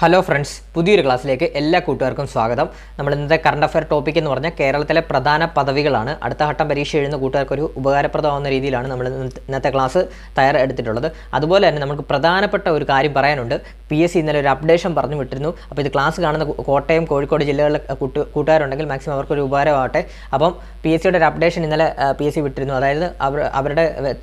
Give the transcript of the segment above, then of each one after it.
Hello friends പുതിയൊരു ക്ലാസ്സിലേക്ക് എല്ലാ കൂട്ടുകാർക്കും സ്വാഗതം. നമ്മൾ ഇന്നത്തെ കറണ്ട് അഫയർ ടോപ്പിക് എന്ന് പറഞ്ഞാൽ കേരളത്തിലെ പ്രധാന പദവികളാണ്. അടുത്ത ഘട്ടം പരീക്ഷ എഴുതുന്ന കൂട്ടുകാർക്ക് ഒരു ഉപകാരപ്രദമാവുന്ന രീതിയിലാണ് നമ്മൾ ഇന്നത്തെ- ക്ലാസ് തയ്യാറെടുത്തിട്ടുള്ളത്. അതുപോലെ തന്നെ നമുക്ക് പ്രധാനപ്പെട്ട ഒരു കാര്യം പറയാനുണ്ട്. പി എസ് സി ഇന്നലെ ഒരു അപ്ഡേഷൻ പറഞ്ഞു വിട്ടിരുന്നു. അപ്പോൾ ഇത് ക്ലാസ് കാണുന്ന കോട്ടയം കോഴിക്കോട് ജില്ലകളിലെ കൂട്ടു കൂട്ടുകാരുണ്ടെങ്കിൽ മാക്സിമം അവർക്കൊരു ഉപകാരമാവട്ടെ. അപ്പം പി എസ് സിയുടെ ഒരു അപ്ഡേഷൻ ഇന്നലെ പി എസ് സി വിട്ടിരുന്നു. അതായത് അവർ അവരുടെ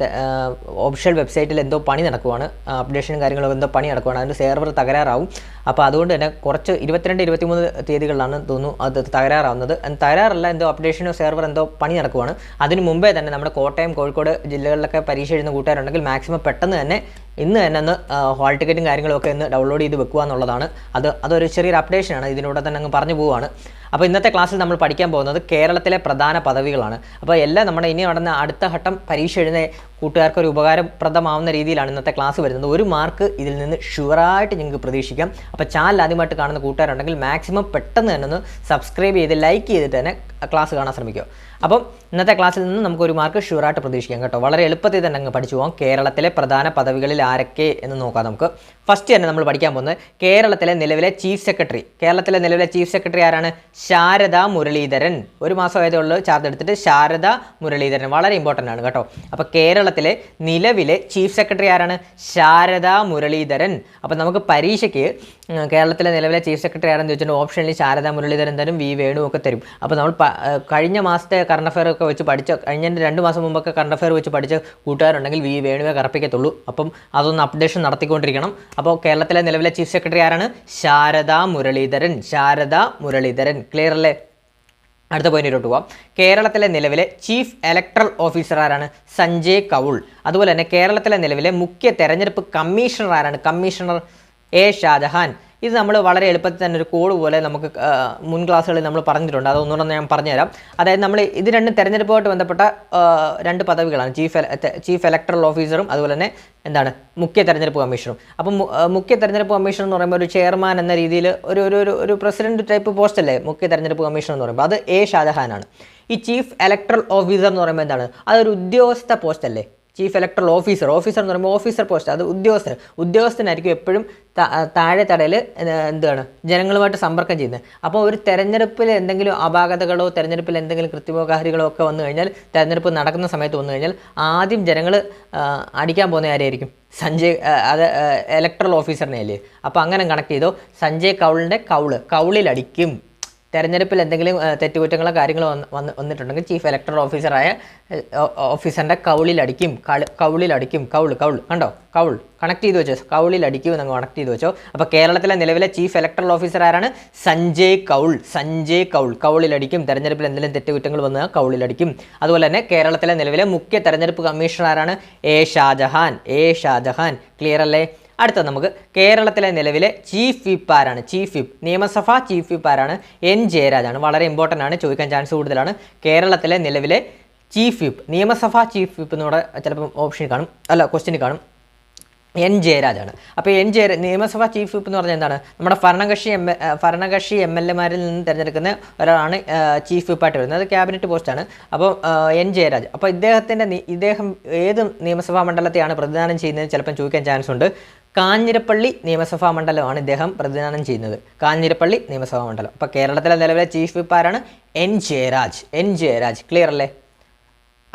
ഒഫീഷ്യൽ വെബ്സൈറ്റിൽ എന്തോ പണി നടക്കുവാണ്. അപ്ഡേഷനും കാര്യങ്ങളും എന്തോ പണി നടക്കുവാണ്. അതിന്റെ സെർവർ തകരാറാവും. അപ്പോൾ അതുകൊണ്ട് തന്നെ കുറച്ച് ഇരുപത്തിരണ്ട് ഇരുപത്തിമൂന്ന് തീയതികളിലാണ് തോന്നുന്നു അത് തകരാറാവുന്നത്. തകരാറല്ല എന്തോ അപ്ഡേഷനോ സെർവർ എന്തോ പണി നടക്കുവാണ്. അതിന് മുമ്പേ തന്നെ നമ്മുടെ കോട്ടയം കോഴിക്കോട് ജില്ലകളിലൊക്കെ പരീക്ഷ എഴുതുന്ന കൂട്ടുകാരുണ്ടെങ്കിൽ മാക്സിമം പെട്ടെന്ന് തന്നെ ഇന്ന് തന്നെ ഒന്ന് ഹാൾ ടിക്കറ്റും കാര്യങ്ങളൊക്കെ ഒന്ന് ഡൗൺലോഡ് ചെയ്ത് വെക്കുക എന്നുള്ളതാണ് അത് അതൊരു ചെറിയൊരു അപ്ഡേഷനാണ് ഇതിനോട് തന്നെ അങ്ങ് പറഞ്ഞു പോവുകയാണ്. അപ്പോൾ ഇന്നത്തെ ക്ലാസ്സിൽ നമ്മൾ പഠിക്കാൻ പോകുന്നത് കേരളത്തിലെ പ്രധാന പദവികളാണ്. അപ്പോൾ എല്ലാം നമ്മുടെ ഇനി നടന്ന അടുത്ത ഘട്ടം പരീക്ഷ എഴുതുന്ന കൂട്ടുകാർക്ക് ഒരു ഉപകാരപ്രദമാവുന്ന രീതിയിലാണ് ഇന്നത്തെ ക്ലാസ് വരുന്നത്. ഒരു മാർക്ക് ഇതിൽ നിന്ന് ഷുവറായിട്ട് നിങ്ങൾക്ക് പ്രതീക്ഷിക്കാം. അപ്പോൾ ചാനൽ ആദ്യമായിട്ട് കാണുന്ന കൂട്ടുകാരുണ്ടെങ്കിൽ മാക്സിമം പെട്ടെന്ന് തന്നെ ഒന്ന് സബ്സ്ക്രൈബ് ചെയ്ത് ലൈക്ക് ചെയ്തിട്ട് തന്നെ ക്ലാസ് കാണാൻ ശ്രമിക്കുക. അപ്പം ഇന്നത്തെ ക്ലാസ്സിൽ നിന്ന് നമുക്ക് ഒരു മാർക്ക് ഷുവറായിട്ട് പ്രതീക്ഷിക്കാം കേട്ടോ. വളരെ എളുപ്പത്തിൽ തന്നെ അങ്ങ് പഠിച്ചു പോകാം കേരളത്തിലെ പ്രധാന പദവികളിൽ ആരൊക്കെ എന്ന് നോക്കാം നമുക്ക്. ഫസ്റ്റ് തന്നെ നമ്മൾ പഠിക്കാൻ പോകുന്നത് കേരളത്തിലെ നിലവിലെ ചീഫ് സെക്രട്ടറി കേരളത്തിലെ നിലവിലെ ചീഫ് സെക്രട്ടറി ആരാണ്? ശാരദ മുരളീധരൻ. ഒരു മാസം ആയതേ ഉള്ളൂ ചാർജ് എടുത്തിട്ട് ശാരദ മുരളീധരൻ. വളരെ ഇമ്പോർട്ടന്റ് ആണ് കേട്ടോ. അപ്പോൾ കേരളത്തിലെ നിലവിലെ ചീഫ് സെക്രട്ടറി ആരാണ്? ശാരദ മുരളീധരൻ. അപ്പോൾ നമുക്ക് പരീക്ഷയ്ക്ക് കേരളത്തിലെ നിലവിലെ ചീഫ് സെക്രട്ടറി ആരെന്ന് ചോദിച്ചിട്ട് ഓപ്ഷനിൽ ശാരദ മുരളീധരൻ തരും വി വേണു ഒക്കെ തരും. അപ്പോൾ നമ്മൾ കഴിഞ്ഞ മാസത്തെ കറണ്ട് അഫെയർ ഒക്കെ വെച്ച് പഠിച്ച കഴിഞ്ഞ രണ്ട് മാസം മുമ്പൊക്കെ കറണ്ട് അഫെയർ വെച്ച് പഠിച്ച കൂട്ടുകാരുണ്ടെങ്കിൽ വി വേണുവേ കറപ്പിക്കത്തുള്ളൂ. അപ്പം അതൊന്ന് അപ്ഡേഷൻ നടത്തിക്കൊണ്ടിരിക്കണം. അപ്പോൾ കേരളത്തിലെ നിലവിലെ ചീഫ് സെക്രട്ടറി ആരാണ്? ശാരദ മുരളീധരൻ. ശാരദ മുരളീധരൻ. ക്ലിയർ അല്ലേ? അടുത്ത പോയിന്റിലോട്ട് പോവാം. കേരളത്തിലെ നിലവിലെ ചീഫ് ഇലക്ട്രൽ ഓഫീസർ ആരാണ്? സഞ്ജയ് കൗൾ. അതുപോലെ തന്നെ കേരളത്തിലെ നിലവിലെ മുഖ്യ തെരഞ്ഞെടുപ്പ് കമ്മീഷണർ ആരാണ്? Commissioner A Shajahan. ഇത് നമ്മൾ വളരെ എളുപ്പത്തിൽ തന്നെ ഒരു കോഡ് പോലെ നമുക്ക് മുൻ ക്ലാസ്സുകളിൽ നമ്മൾ പറഞ്ഞിട്ടുണ്ട്. അത് ഒന്നുകൂടെ ഞാൻ പറഞ്ഞുതരാം. അതായത് നമ്മൾ ഇത് രണ്ട് തെരഞ്ഞെടുപ്പുമായിട്ട് ബന്ധപ്പെട്ട രണ്ട് പദവികളാണ്. ചീഫ് ചീഫ് ഇലക്ട്രൽ ഓഫീസറും അതുപോലെ തന്നെ എന്താണ് മുഖ്യ തെരഞ്ഞെടുപ്പ് കമ്മീഷണറും അപ്പം മുഖ്യ തെരഞ്ഞെടുപ്പ് കമ്മീഷണർ എന്ന് പറയുമ്പോൾ ഒരു ചെയർമാൻ എന്ന രീതിയിൽ ഒരു ഒരു ഒരു പ്രസിഡന്റ് ടൈപ്പ് പോസ്റ്റ് അല്ലേ? മുഖ്യ തെരഞ്ഞെടുപ്പ് കമ്മീഷണർ എന്ന് പറയുമ്പോൾ. അത് എ ഷാജഹാനാണ്. ഈ ചീഫ് ഇലക്ട്രൽ ഓഫീസർ എന്ന് പറയുമ്പോൾ എന്താണ്? അതൊരു ഉദ്യോഗസ്ഥ പോസ്റ്റ് അല്ലേ? ചീഫ് ഇലക്ട്രൽ ഓഫീസർ ഓഫീസർ എന്ന് പറയുമ്പോൾ ഓഫീസർ പോസ്റ്റ് അത് ഉദ്യോഗസ്ഥർ ഉദ്യോഗസ്ഥനായിരിക്കും എപ്പോഴും താഴെ തടയിൽ എന്താണ് ജനങ്ങളുമായിട്ട് സമ്പർക്കം ചെയ്യുന്നത്. അപ്പോൾ ഒരു തെരഞ്ഞെടുപ്പിൽ എന്തെങ്കിലും അപാകതകളോ തെരഞ്ഞെടുപ്പിൽ എന്തെങ്കിലും കൃത്യമോകാരികളോ ഒക്കെ വന്നു കഴിഞ്ഞാൽ തെരഞ്ഞെടുപ്പ് നടക്കുന്ന സമയത്ത് വന്നു കഴിഞ്ഞാൽ ആദ്യം ജനങ്ങൾ അടിക്കാൻ പോകുന്ന ആരായിരിക്കും? സഞ്ജയ് അത് ഇലക്ട്രൽ ഓഫീസറിനെ അല്ലേ അപ്പോൾ അങ്ങനെ കണക്ട് ചെയ്തോ സഞ്ജയ് കൗളിന്റെ കൗൾ. കൗളിലടിക്കും. തെരഞ്ഞെടുപ്പിൽ എന്തെങ്കിലും തെറ്റുകുറ്റങ്ങളോ കാര്യങ്ങളോ വന്ന് വന്ന് വന്നിട്ടുണ്ടെങ്കിൽ ചീഫ് ഇലക്ടറൽ ഓഫീസറായ ഓഫീസറിന്റെ കൗളിലടിക്കും കളി- കൗളിലടിക്കും കൗൾ കൗൾ കണ്ടോ? കൗൾ കണക്ട് ചെയ്ത് വെച്ചോ കൗളിലടിക്കും എന്നങ്ങ് കണക്ട് ചെയ്ത് വെച്ചോ. അപ്പോൾ കേരളത്തിലെ നിലവിലെ ചീഫ് ഇലക്ടറൽ ഓഫീസർ ആരാണ്? സഞ്ജയ് കൗൾ സഞ്ജയ് കൗൾ കൗളിലടിക്കും തെരഞ്ഞെടുപ്പിൽ എന്തെങ്കിലും തെറ്റുകുറ്റങ്ങൾ വന്ന് കൗളിലടിക്കും. അതുപോലെ തന്നെ കേരളത്തിലെ നിലവിലെ മുഖ്യ തെരഞ്ഞെടുപ്പ് കമ്മീഷണർ ആരാണ്? A Shajahan A Shajahan clear അല്ലേ? അടുത്ത നമുക്ക് കേരളത്തിലെ നിലവിലെ ചീഫ് വിപ്പ് ആരാണ്? Chief whip. നിയമസഭ ചീഫ് വിപ്പ് ആരാണ്? എൻ ജയരാജാണ് വളരെ ഇമ്പോർട്ടന്റ് ആണ്. ചോദിക്കാൻ ചാൻസ് കൂടുതലാണ്. കേരളത്തിലെ നിലവിലെ ചീഫ് വിപ്പ്. നിയമസഭാ ചീഫ് വിപ്പ് എന്നൂടെ ചിലപ്പം ഓപ്ഷൻ കാണും. അല്ല ക്വസ്റ്റിന് കാണും. എൻ ജയരാജാണ് അപ്പോൾ എൻ ജയ നിയമസഭാ ചീഫ് വിപ്പ് എന്ന് പറഞ്ഞാൽ എന്താണ്? നമ്മുടെ ഭരണകക്ഷി എം ഭരണകക്ഷി എം എൽ എമാരിൽ നിന്ന് തിരഞ്ഞെടുക്കുന്ന ഒരാളാണ് ചീഫ് വിപ്പായിട്ട് വരുന്നത്. അത് ക്യാബിനറ്റ് പോസ്റ്റാണ് അപ്പോൾ എൻ ജയരാജ്. അപ്പോൾ ഇദ്ദേഹത്തിന്റെ ഇദ്ദേഹം ഏത് നിയമസഭാ മണ്ഡലത്തെയാണ് പ്രതിദാനം ചെയ്യുന്നത്? ചിലപ്പം ചോദിക്കാൻ ചാൻസ് ഉണ്ട്. കാഞ്ഞിരപ്പള്ളി നിയമസഭാ മണ്ഡലമാണ് ഇദ്ദേഹം പ്രതിദാനം ചെയ്യുന്നത്. കാഞ്ഞിരപ്പള്ളി നിയമസഭാ മണ്ഡലം. അപ്പോൾ കേരളത്തിലെ നിലവിലെ ചീഫ് വിപ്പ് ആരാണ്? N Jayaraj. N Jayaraj. Clear അല്ലേ?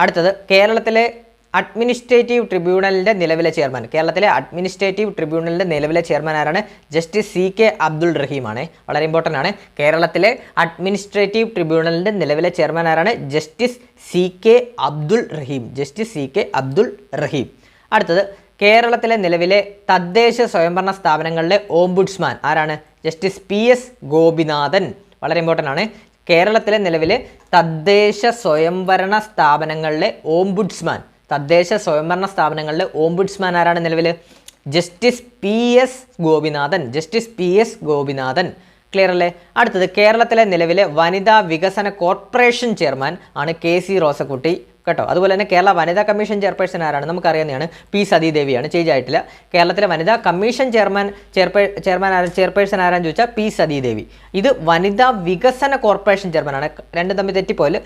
അടുത്തത് കേരളത്തിലെ അഡ്മിനിസ്ട്രേറ്റീവ് ട്രിബ്യൂണലിന്റെ നിലവിലെ ചെയർമാൻ. കേരളത്തിലെ അഡ്മിനിസ്ട്രേറ്റീവ് ട്രിബ്യൂണലിന്റെ നിലവിലെ ചെയർമാൻ ആരാണ്? ജസ്റ്റിസ് സി കെ അബ്ദുൾ റഹീമാണ് വളരെ ഇമ്പോർട്ടന്റ് ആണ്. കേരളത്തിലെ അഡ്മിനിസ്ട്രേറ്റീവ് ട്രിബ്യൂണലിന്റെ നിലവിലെ ചെയർമാൻ ആരാണ്? Justice C K Abdul Rahim. Justice C K Abdul Rahim. അടുത്തത് കേരളത്തിലെ നിലവിലെ തദ്ദേശ സ്വയംഭരണ സ്ഥാപനങ്ങളിലെ ഓംബുഡ്സ്മാൻ ആരാണ്? Justice P S Gopinathan. വളരെ ഇമ്പോർട്ടന്റ് ആണ്. കേരളത്തിലെ നിലവിലെ തദ്ദേശ സ്വയംഭരണ സ്ഥാപനങ്ങളിലെ ഓംബുഡ്സ്മാൻ. തദ്ദേശ സ്വയംഭരണ സ്ഥാപനങ്ങളിലെ ഓംബുഡ്സ്മാൻ ആരാണ് നിലവിൽ justice P S Gopinathan. Justice P S Gopinathan. Clear അല്ലേ? അടുത്തത് കേരളത്തിലെ നിലവിലെ വനിതാ വികസന കോർപ്പറേഷൻ ചെയർമാൻ ആണ് കെ സി റോസക്കുട്ടി. കേട്ടോ. അതുപോലെ തന്നെ കേരള വനിതാ കമ്മീഷൻ ചെയർപേഴ്സൺ ആരാണ്? നമുക്കറിയാവുന്നതാണ് പി സതീദേവിയാണ്. ചേഞ്ച് ആയിട്ടില്ല. കേരളത്തിലെ വനിതാ കമ്മീഷൻ ചെയർമാൻ ചെയർപേ ചെയർമാൻ ആരാ ചെയർപേഴ്സൺ ആരാന്ന് ചോദിച്ചാൽ പി സതീദേവി. ഇത് വനിതാ വികസന കോർപ്പറേഷൻ ചെയർമാനാണ്. രണ്ടും തമ്മിൽ തെറ്റിപ്പോയിൽ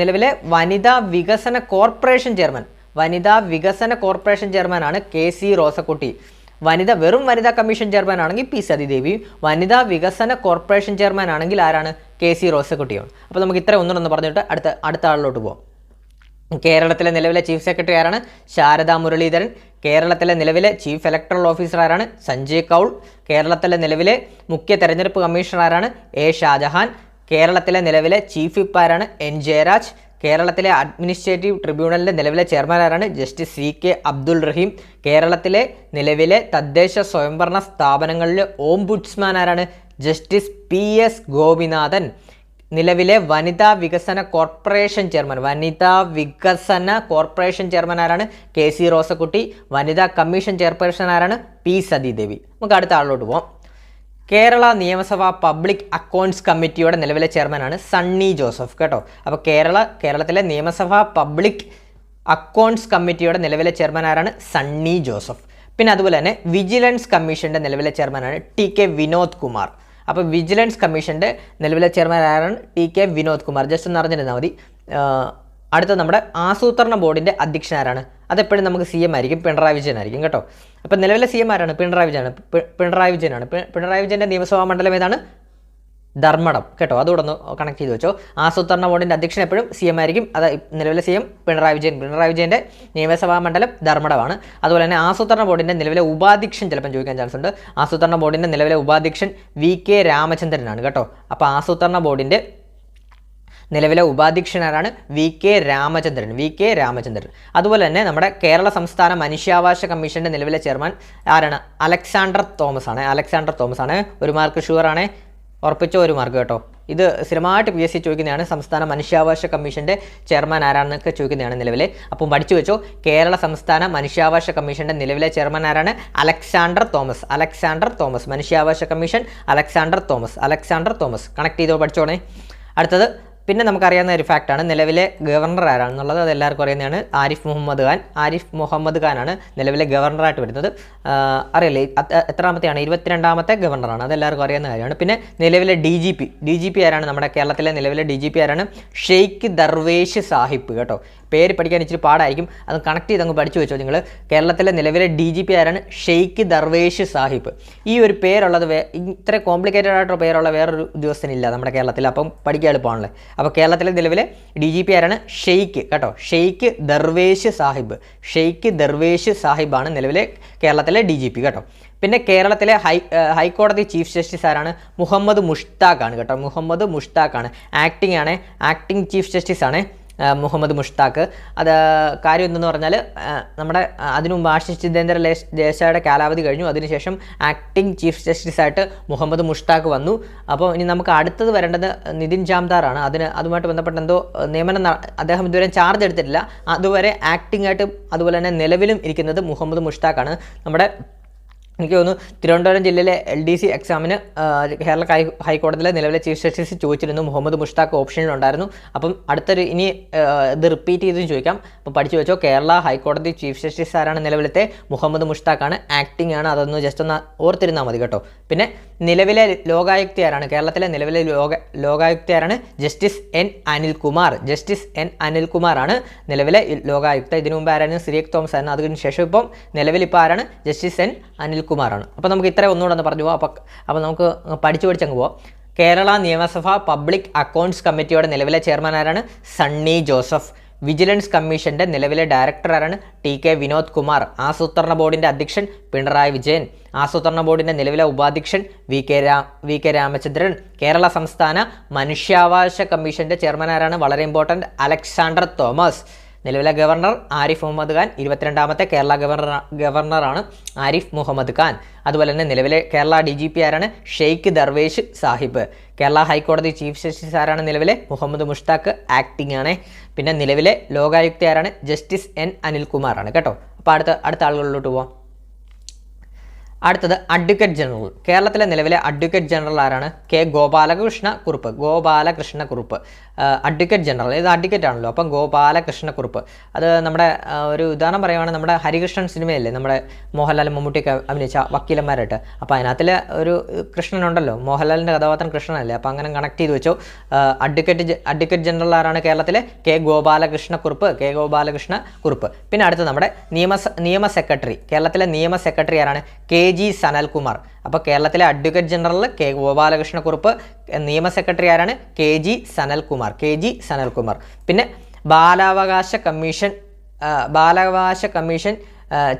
നിലവിലെ വനിതാ വികസന കോർപ്പറേഷൻ ചെയർമാൻ വനിതാ വികസന കോർപ്പറേഷൻ ചെയർമാനാണ് കെ സി റോസക്കുട്ടി. വനിത വെറും വനിതാ കമ്മീഷൻ ചെയർമാൻ ആണെങ്കിൽ പി സതിദേവിയും വനിതാ വികസന കോർപ്പറേഷൻ ചെയർമാൻ ആണെങ്കിൽ ആരാണ്? കെ സി റോസക്കുട്ടിയാണ്. അപ്പോൾ നമുക്ക് ഇത്ര ഒന്നുണ്ടെന്ന് പറഞ്ഞിട്ട് അടുത്ത അടുത്ത ആളിലോട്ട് പോകാം കേരളത്തിലെ നിലവിലെ ചീഫ് സെക്രട്ടറി ആരാണ്? ശാരദ മുരളീധരൻ. കേരളത്തിലെ നിലവിലെ ചീഫ് ഇലക്ടറൽ ഓഫീസർ ആരാണ്? സഞ്ജയ് കൗൾ. കേരളത്തിലെ നിലവിലെ മുഖ്യ തെരഞ്ഞെടുപ്പ് കമ്മീഷണർ ആരാണ്? എ. ഷാജഹാൻ. കേരളത്തിലെ നിലവിലെ ചീഫ് വിപ്പ് ആരാണ്? എൻ. ജയരാജ്. കേരളത്തിലെ അഡ്മിനിസ്ട്രേറ്റീവ് ട്രിബ്യൂണലിന്റെ നിലവിലെ ചെയർമാൻ ആരാണ്? Justice C. K. Abdul Rahim. കേരളത്തിലെ നിലവിലെ തദ്ദേശ സ്വയംഭരണ സ്ഥാപനങ്ങളിലെ ഓംബുഡ്സ്മാൻ ആരാണ്? Justice P. എസ്. ഗോപിനാഥൻ. നിലവിലെ വനിതാ വികസന കോർപ്പറേഷൻ ചെയർമാൻ വനിതാ വികസന കോർപ്പറേഷൻ ചെയർമാൻ ആരാണ്? K C Rosakutty. വനിതാ കമ്മീഷൻ ചെയർപേഴ്സൺ ആരാണ്? പി സതീദേവി. നമുക്ക് അടുത്ത ആളിലോട്ട് പോവാം. കേരള നിയമസഭാ പബ്ലിക് അക്കൗണ്ട്സ് കമ്മിറ്റിയുടെ നിലവിലെ ചെയർമാനാണ് സണ്ണി ജോസഫ് കേട്ടോ. അപ്പോൾ കേരള കേരളത്തിലെ നിയമസഭാ പബ്ലിക് അക്കൗണ്ട്സ് കമ്മിറ്റിയുടെ നിലവിലെ ചെയർമാൻ ആരാണ്? സണ്ണി ജോസഫ്. പിന്നെ അതുപോലെ തന്നെ വിജിലൻസ് കമ്മീഷന്റെ നിലവിലെ ചെയർമാനാണ് ടി കെ വിനോദ് കുമാർ. അപ്പോൾ വിജിലൻസ് കമ്മീഷന്റെ നിലവിലെ ചെയർമാൻ ആരാണ്? T K Vinod Kumar. Just ഒന്ന് അറിഞ്ഞിരുന്നാൽ മതി. അടുത്ത നമ്മുടെ ആസൂത്രണ ബോർഡിന്റെ അധ്യക്ഷൻ ആരാണ്? അതെപ്പോഴും നമുക്ക് സി എം ആയിരിക്കും പിണറായി വിജയൻ ആയിരിക്കും കേട്ടോ. അപ്പോൾ നിലവിലെ സി എം ആരാണ്? പിണറായി വിജയനാണ്. പിണറായി വിജയനാണ്. പിണറായി വിജയന്റെ നിയമസഭാ മണ്ഡലം ഏതാണ്? ധർമ്മടം. കേട്ടോ? അതോടൊന്ന് കണക്ട് ചെയ്ത് വെച്ചോ. ആസൂത്രണ ബോർഡിന്റെ അധ്യക്ഷൻ എപ്പോഴും സി എം ആയിരിക്കും. അത് നിലവിലെ സി എം പിണറായി വിജയൻ. പിണറായി വിജയന്റെ നിയമസഭാ മണ്ഡലം ധർമ്മടമാണ്. അതുപോലെ തന്നെ ആസൂത്രണ ബോർഡിന്റെ നിലവിലെ ഉപാധ്യക്ഷൻ ചിലപ്പം ചോദിക്കാൻ ചാൻസ് ഉണ്ട്. ആസൂത്രണ ബോർഡിന്റെ നിലവിലെ ഉപാധ്യക്ഷൻ വി കെ രാമചന്ദ്രനാണ്. കേട്ടോ? അപ്പോൾ ആസൂത്രണ ബോർഡിന്റെ നിലവിലെ ഉപാധ്യക്ഷനാരാണ് V K Ramachandran. V K Ramachandran. അതുപോലെ തന്നെ നമ്മുടെ കേരള സംസ്ഥാന മനുഷ്യാവകാശ കമ്മീഷന്റെ നിലവിലെ ചെയർമാൻ ആരാണ്? അലക്സാണ്ടർ തോമസ് ആണ് അലക്സാണ്ടർ തോമസ് ആണ് ഒരു മാർക്ക് ഷുവർ ആണ്. ഉറപ്പിച്ച ഒരു മാർക്ക് കേട്ടോ. ഇത് സ്ഥിരമായിട്ട് പി എസ് സി ചോദിക്കുന്നതാണ് സംസ്ഥാന മനുഷ്യാവകാശ കമ്മീഷന്റെ ചെയർമാൻ ആരാണെന്നൊക്കെ ചോദിക്കുന്നതാണ് നിലവിലെ. അപ്പം പഠിച്ചു വെച്ചോ കേരള സംസ്ഥാന മനുഷ്യാവകാശ കമ്മീഷന്റെ നിലവിലെ ചെയർമാൻ ആരാണ്? അലക്സാണ്ടർ തോമസ്. അലക്സാണ്ടർ തോമസ്. മനുഷ്യാവകാശ കമ്മീഷൻ അലക്സാണ്ടർ തോമസ്. അലക്സാണ്ടർ തോമസ്. കണക്ട് ചെയ്തോ പഠിച്ചോണേ. അടുത്തത് പിന്നെ നമുക്കറിയാവുന്ന ഒരു ഫാക്റ്റാണ് നിലവിലെ ഗവർണർ ആരാണെന്നുള്ളത് അത് എല്ലാവർക്കും അറിയുന്നതാണ്. ആരിഫ് മുഹമ്മദ് ഖാൻ. ആരിഫ് മുഹമ്മദ് ഖാനാണ് നിലവിലെ ഗവർണറായിട്ട് വരുന്നത്. അറിയില്ലേ എത്രാമത്തെയാണ്? ഇരുപത്തിരണ്ടാമത്തെ ഗവർണറാണ് അതെല്ലാവർക്കും അറിയാവുന്ന കാര്യമാണ്. പിന്നെ നിലവിലെ D G P D G P ആരാണ്? നമ്മുടെ കേരളത്തിലെ നിലവിലെ ഡി ജി പി ആരാണ്? ഷെയ്ഖ് ദർവേഷ് സാഹിബ് കേട്ടോ. പേര് പഠിക്കാൻ ഇച്ചിരി പാടായിരിക്കും. അത് കണക്ട് ചെയ്ത് അങ്ങ് പഠിച്ചു വെച്ചോ നിങ്ങൾ കേരളത്തിലെ നിലവിലെ ഡി ജി പി ആരാണ് ഷെയ്ഖ് ദർവേഷ് സാഹിബ്. ഈ ഒരു പേരുള്ളത് വേ ഇത്ര കോംപ്ലിക്കേറ്റഡ് ആയിട്ടുള്ള പേരുള്ള വേറൊരു ഉദ്യോഗസ്ഥനില്ല നമ്മുടെ കേരളത്തിൽ. അപ്പം പഠിക്കാൻ എളുപ്പമാണല്ലേ. അപ്പോൾ കേരളത്തിലെ നിലവിലെ ഡി ജി പി ആരാണ് ഷെയ്ഖ് കേട്ടോ. ഷെയ്ഖ് ദർവേഷ് സാഹിബ്. ഷെയ്ഖ് ദർവേഷ് സാഹിബാണ് നിലവിലെ കേരളത്തിലെ ഡി ജി പി കേട്ടോ. പിന്നെ കേരളത്തിലെ ഹൈ ഹൈക്കോടതി ചീഫ് ജസ്റ്റിസ് ആരാണ് മുഹമ്മദ് മുഷ്താഖ് ആണ് കേട്ടോ. മുഹമ്മദ് മുഷ്താഖ് ആണ് ആക്ടിംഗ് ആണ് ആക്ടിംഗ് ചീഫ് ജസ്റ്റിസ് ആണ് മുഹമ്മദ് മുഷ്താഖ് അത് കാര്യം എന്തെന്ന് പറഞ്ഞാൽ നമ്മുടെ അതിനു മുമ്പ് ആശിഷ് ജിതേന്ദ്ര ദേശായുടെ കാലാവധി കഴിഞ്ഞു. അതിനുശേഷം ആക്ടിംഗ് ചീഫ് ജസ്റ്റിസ് ആയിട്ട് മുഹമ്മദ് മുഷ്താഖ് വന്നു. അപ്പോൾ ഇനി നമുക്ക് അടുത്തത് വരേണ്ടത് നിതിൻ ജാംദാറാണ്. അതിന് അതുമായിട്ട് ബന്ധപ്പെട്ട എന്തോ നിയമനം അദ്ദേഹം ഇതുവരെ ചാർജ് എടുത്തിട്ടില്ല. അതുവരെ ആക്ടിംഗ് ആയിട്ട് അതുപോലെ തന്നെ നിലവിലും ഇരിക്കുന്നത് മുഹമ്മദ് മുഷ്താഖാണ് നമ്മുടെ എനിക്ക് തോന്നുന്നു തിരുവനന്തപുരം ജില്ലയിലെ എൽ ഡി സി എക്സാമിന് കേരള ഹൈ ഹൈക്കോടതിയിലെ നിലവിലെ ചീഫ് ജസ്റ്റിസ് ചോദിച്ചിരുന്നു. മുഹമ്മദ് മുഷ്താഖ് ഓപ്ഷനിലുണ്ടായിരുന്നു അപ്പം അടുത്തൊരു ഇനി ഇത് റിപ്പീറ്റ് ചെയ്തും ചോദിക്കാം. അപ്പം പഠിച്ചു വെച്ചോ കേരള ഹൈക്കോടതി ചീഫ് ജസ്റ്റിസ് ആരാണ് നിലവിലത്തെ? മുഹമ്മദ് മുഷ്താഖാണ്. ആക്ടിംഗ് ആണ്. അതൊന്ന് ജസ്റ്റ് ഒന്ന് ഓർത്തിരുന്നാൽ മതി കേട്ടോ. പിന്നെ നിലവിലെ ലോകായുക്തി ആരാണ്? കേരളത്തിലെ നിലവിലെ ലോക ലോകായുക്തി ആരാണ്? Justice N Anilkumar. Justice N Anilkumar ആണ് നിലവിലെ ലോകായുക്ത. ഇതിനു മുമ്പ് ആരായിരുന്നു? സിരിയക് തോമസ് ആയിരുന്നു. അതിനുശേഷം ഇപ്പം നിലവിൽ ഇപ്പോൾ ആരാണ്? ജസ്റ്റിസ് എൻ അനിൽകുമാറാണ്. അപ്പോൾ നമുക്ക് ഇത്ര ഒന്നുകൂടെ ഒന്ന് പറഞ്ഞു പോകാം അപ്പോൾ അപ്പോൾ നമുക്ക് പഠിച്ചു പഠിച്ചങ്ങ് പോവാം. കേരള നിയമസഭ പബ്ലിക് അക്കൗണ്ട്സ് കമ്മിറ്റിയുടെ നിലവിലെ ചെയർമാൻ ആരാണ്? സണ്ണി ജോസഫ്. വിജിലൻസ് കമ്മീഷന്റെ നിലവിലെ ഡയറക്ടർ ആരാണ്? T K Vinod Kumar. ആസൂത്രണ ബോർഡിന്റെ അധ്യക്ഷൻ പിണറായി വിജയൻ. ആസൂത്രണ ബോർഡിന്റെ നിലവിലെ ഉപാധ്യക്ഷൻ വി കെ രാ വി കെ രാമചന്ദ്രൻ. കേരള സംസ്ഥാന മനുഷ്യാവകാശ കമ്മീഷന്റെ ചെയർമാൻ ആരാണ്? വളരെ ഇമ്പോർട്ടന്റ് അലക്സാണ്ടർ തോമസ്. നിലവിലെ ഗവർണർ ആരിഫ് മുഹമ്മദ് ഖാൻ ഇരുപത്തിരണ്ടാമത്തെ കേരള ഗവർണർ ഗവർണറാണ് ആരിഫ് മുഹമ്മദ് ഖാൻ. അതുപോലെ തന്നെ നിലവിലെ കേരള ഡി ജി പി ആരാണ്? ഷെയ്ഖ് ദർവേഷ് സാഹിബ്. കേരള ഹൈക്കോടതി ചീഫ് ജസ്റ്റിസ് ആരാണ് നിലവിലെ? മുഹമ്മദ് മുഷ്താഖ് ആക്ടിംഗ് ആണ്. പിന്നെ നിലവിലെ ലോകായുക്ത ആരാണ്? ജസ്റ്റിസ് എൻ അനിൽകുമാർ ആണ് കേട്ടോ. അപ്പോൾ അടുത്ത അടുത്ത ആളുകളിലോട്ട് പോവാം. അടുത്തത് അഡ്വക്കേറ്റ് ജനറൽ കേരളത്തിലെ നിലവിലെ അഡ്വക്കേറ്റ് ജനറൽ ആരാണ്? K Gopalakrishna Kurup. Gopalakrishna Kurup. Advocate general ഇത് അഡ്വക്കേറ്റ് ആണല്ലോ. അപ്പം ഗോപാലകൃഷ്ണക്കുറുപ്പ്. അത് നമ്മുടെ ഒരു ഉദാഹരണം പറയുവാണെങ്കിൽ നമ്മുടെ ഹരികൃഷ്ണൻ സിനിമയല്ലേ? നമ്മുടെ മോഹൻലാൽ മമ്മൂട്ടിയൊക്കെ അഭിനയിച്ച വക്കീലന്മാരായിട്ട്. അപ്പോൾ അതിനകത്തിൽ ഒരു കൃഷ്ണനുണ്ടല്ലോ. മോഹൻലാലിന്റെ കഥാപാത്രം കൃഷ്ണനല്ലേ? അപ്പോൾ അങ്ങനെ കണക്ട് ചെയ്ത് വെച്ചു. അഡ്വക്കേറ്റ് അഡ്വക്കേറ്റ് ജനറൽ ആരാണ് കേരളത്തിലെ? കെ ഗോപാലകൃഷ്ണക്കുറുപ്പ്. കെ ഗോപാലകൃഷ്ണ കുറുപ്പ് പിന്നെ അടുത്ത് നമ്മുടെ നിയമ നിയമ സെക്രട്ടറി കേരളത്തിലെ നിയമ സെക്രട്ടറി ആരാണ്? K G Sanalkumar. അപ്പോൾ കേരളത്തിലെ അഡ്വക്കേറ്റ് ജനറൽ കെ ഗോപാലകൃഷ്ണക്കുറുപ്പ് നിയമ സെക്രട്ടറി ആരാണ്? K G Sanalkumar K G Sanalkumar. പിന്നെ ബാലാവകാശ കമ്മീഷൻ ബാലാവകാശ കമ്മീഷൻ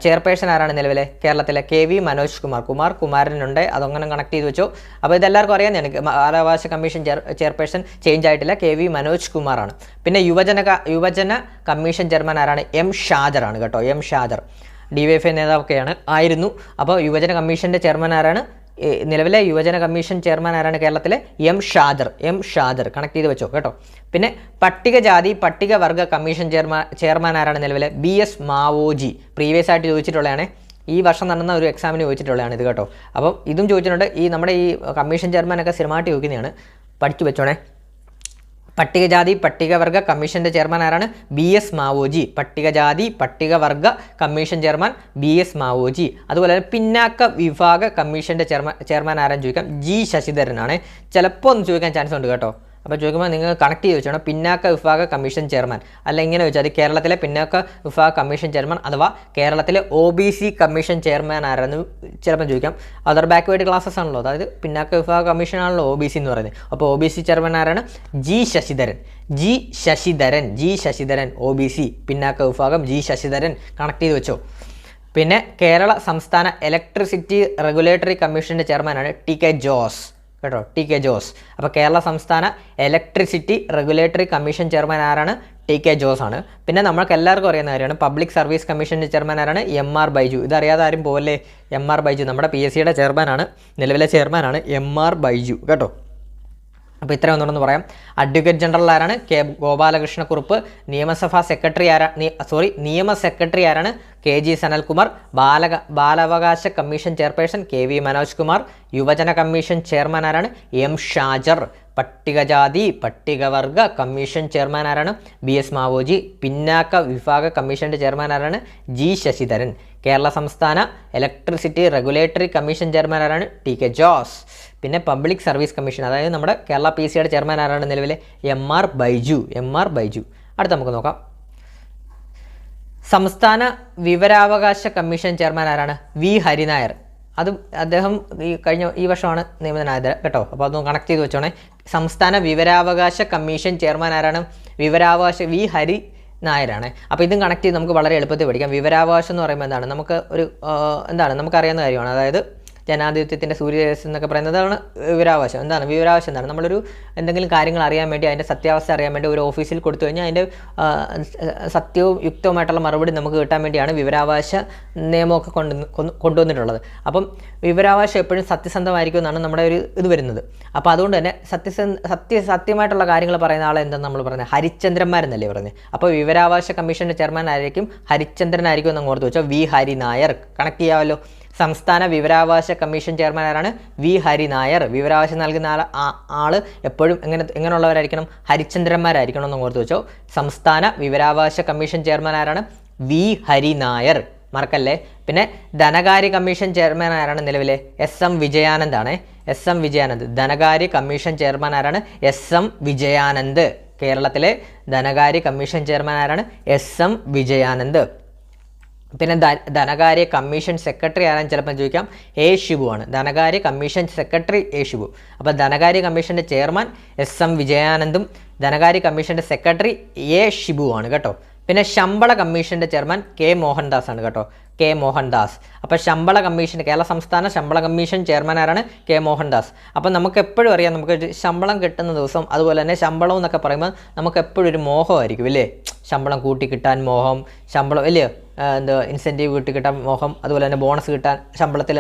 ചെയർപേഴ്സൺ ആരാണ് നിലവിലെ കേരളത്തിലെ? K V Manoj Kumar. Kumar കുമാരനുണ്ട്. അതങ്ങനെ കണക്ട് ചെയ്ത് വെച്ചോ. അപ്പോൾ ഇതെല്ലാവർക്കും അറിയാം. എനിക്ക് ബാലാവകാശ കമ്മീഷൻ ചെയർ ചെയർപേഴ്സൺ ചേഞ്ച് ആയിട്ടില്ല. കെ വി മനോജ് കുമാറാണ്. പിന്നെ യുവജന യുവജന കമ്മീഷൻ ചെയർമാൻ ആരാണ്? എം ഷാജറാണ് കേട്ടോ. M Shajar. D Y F I നേതാവൊക്കെയാണ്. ആയിരുന്നു. അപ്പോൾ യുവജന കമ്മീഷന്റെ ചെയർമാൻ ആരാണ്? നിലവിലെ യുവജന കമ്മീഷൻ ചെയർമാൻ ആരാണ് കേരളത്തിലെ? M Shadar. M Shadar. Connect ചെയ്ത് വെച്ചോ കേട്ടോ. പിന്നെ പട്ടികജാതി പട്ടികവർഗ കമ്മീഷൻ ചെയർമാൻ ചെയർമാൻ ആരാണ് നിലവിലെ? B S Maoji. പ്രീവിയസ് ആയിട്ട് ചോദിച്ചിട്ടുള്ളതാണ് ഈ വർഷം നടന്ന ഒരു എക്സാമിന് ചോദിച്ചിട്ടുള്ളതാണ് ഇത് കേട്ടോ. അപ്പം ഇതും ചോദിച്ചിട്ടുണ്ട്. ഈ നമ്മുടെ ഈ കമ്മീഷൻ ചെയർമാനൊക്കെ സ്ഥിരമായിട്ട് ചോദിക്കുന്നതാണ്. പഠിച്ചു വെച്ചോണേ. പട്ടികജാതി പട്ടികവർഗ കമ്മീഷന്റെ ചെയർമാൻ ആരാണ്? B S Mavoji. പട്ടികജാതി പട്ടികവർഗ commission chairman B S Mavoji. അതുപോലെ തന്നെ പിന്നാക്ക വിഭാഗ കമ്മീഷന്റെ ചെയർമാൻ ചെയർമാൻ ആരാന്ന് ചോദിക്കാം. ജി ശശിധരനാണ്. ചിലപ്പോൾ ഒന്ന് ചോദിക്കാൻ ചാൻസ് ഉണ്ട് കേട്ടോ. അപ്പോൾ ചോദിക്കുമ്പോൾ നിങ്ങൾ കണക്ട് ചെയ്ത് വെച്ചാണ്. പിന്നാക്ക വിഭാഗ കമ്മീഷൻ ചെയർമാൻ അല്ല ഇങ്ങനെ വെച്ചാൽ കേരളത്തിലെ പിന്നാക്ക വിഭാഗ കമ്മീഷൻ ചെയർമാൻ അഥവാ കേരളത്തിലെ O B C commission chairman ആരെന്ന് ചിലപ്പോൾ ചോദിക്കാം. അതർ ബാക്ക്വേർഡ് ക്ലാസ്സസ് ആണല്ലോ. അതായത് പിന്നാക്ക വിഭാഗ കമ്മീഷൻ ആണല്ലോ ഒ ബി സി എന്ന് പറയുന്നത്. അപ്പോൾ ഒ ബി സി ചെയർമാൻ ആരാണ്? G Sasidharan. G Sasidharan. G Sasidharan O B C പിന്നാക്ക വിഭാഗം ജി ശശിധരൻ കണക്ട് ചെയ്ത് വെച്ചോ. പിന്നെ കേരള സംസ്ഥാന ഇലക്ട്രിസിറ്റി റെഗുലേറ്ററി കമ്മീഷന്റെ ചെയർമാനാണ് ടി കെ ജോസ്. കേട്ടോ ടി കെ ജോസ്. അപ്പോൾ കേരള സംസ്ഥാന ഇലക്ട്രിസിറ്റി റെഗുലേറ്ററി കമ്മീഷൻ ചെയർമാൻ ആരാണ്? ടി കെ ജോസ് ആണ്. പിന്നെ നമ്മൾക്ക് എല്ലാവർക്കും അറിയുന്ന കാര്യമാണ് പബ്ലിക് സർവീസ് കമ്മീഷന്റെ ചെയർമാൻ ആരാണ്? M R Baiju. ഇതറിയാതെ ആരും പോകല്ലേ എം ആർ ബൈജു. നമ്മുടെ പി എസ് സിയുടെ ചെയർമാനാണ് നിലവിലെ ചെയർമാനാണ് എം ആർ ബൈജു. കേട്ടോ. അപ്പോൾ ഇത്രയും ഒന്നുകൊണ്ടെന്ന് പറയാം. അഡ്വക്കേറ്റ് ജനറൽ ആരാണ്? കെ ഗോപാലകൃഷ്ണക്കുറുപ്പ്. നിയമസഭാ സെക്രട്ടറി ആരാ സോറി നിയമ സെക്രട്ടറി ആരാണ്? K G Sanalkumar. ബാലക ബാലാവകാശ commission chairperson K V Manoj Kumar. യുവജന കമ്മീഷൻ ചെയർമാൻ ആരാണ്? എം ഷാജർ. പട്ടികജാതി പട്ടികവർഗ കമ്മീഷൻ ചെയർമാൻ ആരാണ്? B S Mavoji. പിന്നാക്ക വിഭാഗ കമ്മീഷന്റെ ചെയർമാൻ ആരാണ്? ജി ശശിധരൻ. കേരള സംസ്ഥാന ഇലക്ട്രിസിറ്റി റെഗുലേറ്ററി കമ്മീഷൻ ചെയർമാൻ ആരാണ്? T K Jose. പിന്നെ പബ്ലിക് സർവീസ് കമ്മീഷൻ അതായത് നമ്മുടെ കേരള പി സിയുടെ ചെയർമാൻ ആരാണ് നിലവിലെ M R Baiju M R Baiju അടുത്ത നമുക്ക് നോക്കാം. സംസ്ഥാന വിവരാവകാശ കമ്മീഷൻ ചെയർമാൻ ആരാണ്? വി ഹരിനായർ. അത് അദ്ദേഹം ഈ കഴിഞ്ഞ ഈ വർഷമാണ് നിയമനായത് കേട്ടോ. അപ്പോൾ അതൊന്ന് കണക്ട് ചെയ്ത് വെച്ചോണേ. സംസ്ഥാന വിവരാവകാശ കമ്മീഷൻ ചെയർമാൻ ആരാണ്? വിവരാവകാശ വി ഹരി നായരാണ് അപ്പോൾ ഇതും കണക്ട് ചെയ്ത് നമുക്ക് വളരെ എളുപ്പത്തിൽ പഠിക്കാം. വിവരാവകാശം എന്ന് പറയുമ്പോൾ എന്താണ്? നമുക്ക് ഒരു എന്താണ്? നമുക്കറിയാവുന്ന കാര്യമാണ്. അതായത് ജനാധിപത്യത്തിന്റെ സൂര്യരഹസ്യം എന്നൊക്കെ പറയുന്നത് പറയുന്നതാണ് വിവരാവകാശം. എന്താണ്? വിവരാവകാശം എന്താണ്? നമ്മളൊരു എന്തെങ്കിലും കാര്യങ്ങൾ അറിയാൻ വേണ്ടി അതിന്റെ സത്യാവസ്ഥ അറിയാൻ വേണ്ടി ഒരു ഓഫീസിൽ കൊടുത്തു കഴിഞ്ഞാൽ അതിന്റെ സത്യവും യുക്തവുമായിട്ടുള്ള മറുപടി നമുക്ക് കിട്ടാൻ വേണ്ടിയാണ് വിവരാവകാശ നിയമമൊക്കെ കൊണ്ട് കൊണ്ടു- കൊണ്ടുവന്നിട്ടുള്ളത്. അപ്പം വിവരാവകാശം എപ്പോഴും സത്യസന്ധമായിരിക്കും എന്നാണ് നമ്മുടെ ഒരു ഇത് വരുന്നത്. അപ്പോൾ അതുകൊണ്ട് തന്നെ സത്യസ സത്യ സത്യമായിട്ടുള്ള കാര്യങ്ങൾ പറയുന്ന ആളെ എന്താണ് നമ്മൾ പറയുന്നത് ഹരിചന്ദ്രന്മാരെന്നല്ലേ പറഞ്ഞു. അപ്പോൾ വിവരാവകാശ കമ്മീഷന്റെ ചെയർമാൻ ആയിരിക്കും ഹരിചന്ദ്രനായിരിക്കും എന്ന് ഓർത്ത് വെച്ചാൽ വി. ഹരി നായർ കണക്ട് ചെയ്യാമല്ലോ. സംസ്ഥാന വിവരാവകാശ കമ്മീഷൻ ചെയർമാനാരാണ് വി ഹരി നായർ വിവരാവകാശം നൽകുന്ന ആൾ ആ- ആൾ എപ്പോഴും എങ്ങനെ എങ്ങനെയുള്ളവരായിരിക്കണം? ഹരിചന്ദ്രന്മാരായിരിക്കണം എന്ന് ഓർത്ത് വെച്ചോ. സംസ്ഥാന വിവരാവകാശ കമ്മീഷൻ ചെയർമാൻ ആരാണ്? വി ഹരി നായർ മറക്കല്ലേ? പിന്നെ ധനകാര്യ കമ്മീഷൻ ചെയർമാൻ ആരാണ് നിലവിലെ? എസ് എം വിജയാനന്ദ് ആണ്. S M Vijayanand. ധനകാര്യ കമ്മീഷൻ ചെയർമാൻ ആരാണ്? S M Vijayanand. കേരളത്തിലെ ധനകാര്യ കമ്മീഷൻ ചെയർമാൻ ആരാണ്? S M Vijayanand. പിന്നെ ധനകാര്യ കമ്മീഷൻ സെക്രട്ടറി ആരാൻ ചിലപ്പോൾ ചോദിക്കാം. എ ഷിബു ആണ്. ധനകാര്യ കമ്മീഷൻ സെക്രട്ടറി എ ഷിബു അപ്പോൾ ധനകാര്യ കമ്മീഷന്റെ ചെയർമാൻ എസ് എം വിജയാനന്ദും ധനകാര്യ കമ്മീഷന്റെ സെക്രട്ടറി എ ഷിബു ആണ് കേട്ടോ. പിന്നെ ശമ്പള കമ്മീഷന്റെ ചെയർമാൻ കെ മോഹൻദാസ് ആണ് കേട്ടോ. കെ മോഹൻദാസ്. അപ്പോൾ ശമ്പള കമ്മീഷൻ കേരള സംസ്ഥാന ശമ്പള കമ്മീഷൻ ചെയർമാൻ ആരാണ്? കെ മോഹൻദാസ്. അപ്പോൾ നമുക്ക് എപ്പോഴും അറിയാം നമുക്ക് ശമ്പളം കിട്ടുന്ന ദിവസം അതുപോലെ തന്നെ ശമ്പളം എന്നൊക്കെ പറയുമ്പോൾ നമുക്ക് എപ്പോഴും ഒരു മോഹമായിരിക്കും ഇല്ലേ? ശമ്പളം കൂട്ടി കിട്ടാൻ മോഹം ശമ്പളം ഇല്ലയോ എന്താ ഇൻസെന്റീവ് കിട്ടി കിട്ടാൻ മോഹം അതുപോലെ തന്നെ ബോണസ് കിട്ടാൻ ശമ്പളത്തിൽ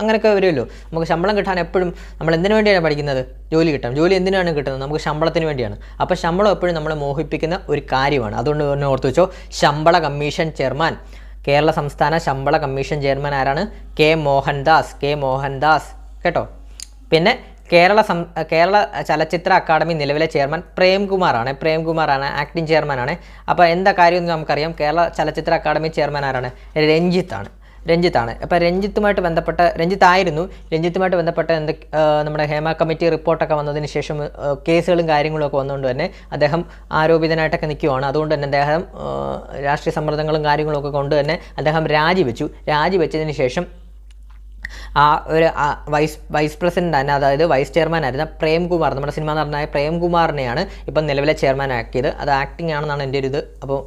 അങ്ങനെയൊക്കെ വരുമല്ലോ. നമുക്ക് ശമ്പളം കിട്ടാൻ എപ്പോഴും നമ്മൾ എന്തിനു വേണ്ടിയാണ് പഠിക്കുന്നത്? ജോലി കിട്ടാം ജോലി എന്തിനാണ് കിട്ടുന്നത്? നമുക്ക് ശമ്പളത്തിന് വേണ്ടിയാണ്. അപ്പോൾ ശമ്പളം എപ്പോഴും നമ്മളെ മോഹിപ്പിക്കുന്ന ഒരു കാര്യമാണ്. അതുകൊണ്ട് തന്നെ ഓർത്തു വെച്ചോ ശമ്പള കമ്മീഷൻ ചെയർമാൻ കേരള സംസ്ഥാന ശമ്പള കമ്മീഷൻ ചെയർമാൻ ആരാണ്? കെ മോഹൻദാസ്. കെ മോഹൻദാസ്. കേട്ടോ? പിന്നെ കേരള സം കേരള ചലച്ചിത്ര അക്കാദമി നിലവിലെ ചെയർമാൻ പ്രേംകുമാറാണ്. പ്രേംകുമാറാണ് ആക്ടിംഗ് ചെയർമാനാണ് അപ്പോൾ എന്താ കാര്യം എന്ന് നമുക്കറിയാം. കേരള ചലച്ചിത്ര അക്കാദമി ചെയർമാൻ ആരാണ്? രഞ്ജിത്താണ് രഞ്ജിത്താണ് അപ്പോൾ രഞ്ജിത്തുമായിട്ട് ബന്ധപ്പെട്ട രഞ്ജിത്തായിരുന്നു രഞ്ജിത്തുമായിട്ട് ബന്ധപ്പെട്ട എന്ത് നമ്മുടെ ഹേമ കമ്മിറ്റി റിപ്പോർട്ടൊക്കെ വന്നതിന് ശേഷം കേസുകളും കാര്യങ്ങളും ഒക്കെ വന്നുകൊണ്ട് തന്നെ അദ്ദേഹം ആരോപിതനായിട്ടൊക്കെ നിൽക്കുവാണ് അതുകൊണ്ട് തന്നെ അദ്ദേഹം രാഷ്ട്രീയ സമ്മർദ്ദങ്ങളും കാര്യങ്ങളും ഒക്കെ കൊണ്ട് തന്നെ അദ്ദേഹം രാജിവെച്ചു. രാജിവെച്ചതിന് ശേഷം ആ ഒരു വൈസ് വൈസ് പ്രസിഡന്റ് തന്നെ അതായത് വൈസ് ചെയർമാൻ ആയിരുന്ന പ്രേംകുമാർ നമ്മുടെ സിനിമ നടനായ പ്രേംകുമാറിനെയാണ് ഇപ്പം നിലവിലെ ചെയർമാൻ ആക്കിയത്. അത് ആക്ടിംഗ് ആണെന്നാണ് എന്റെ ഒരു ഇത്. അപ്പോൾ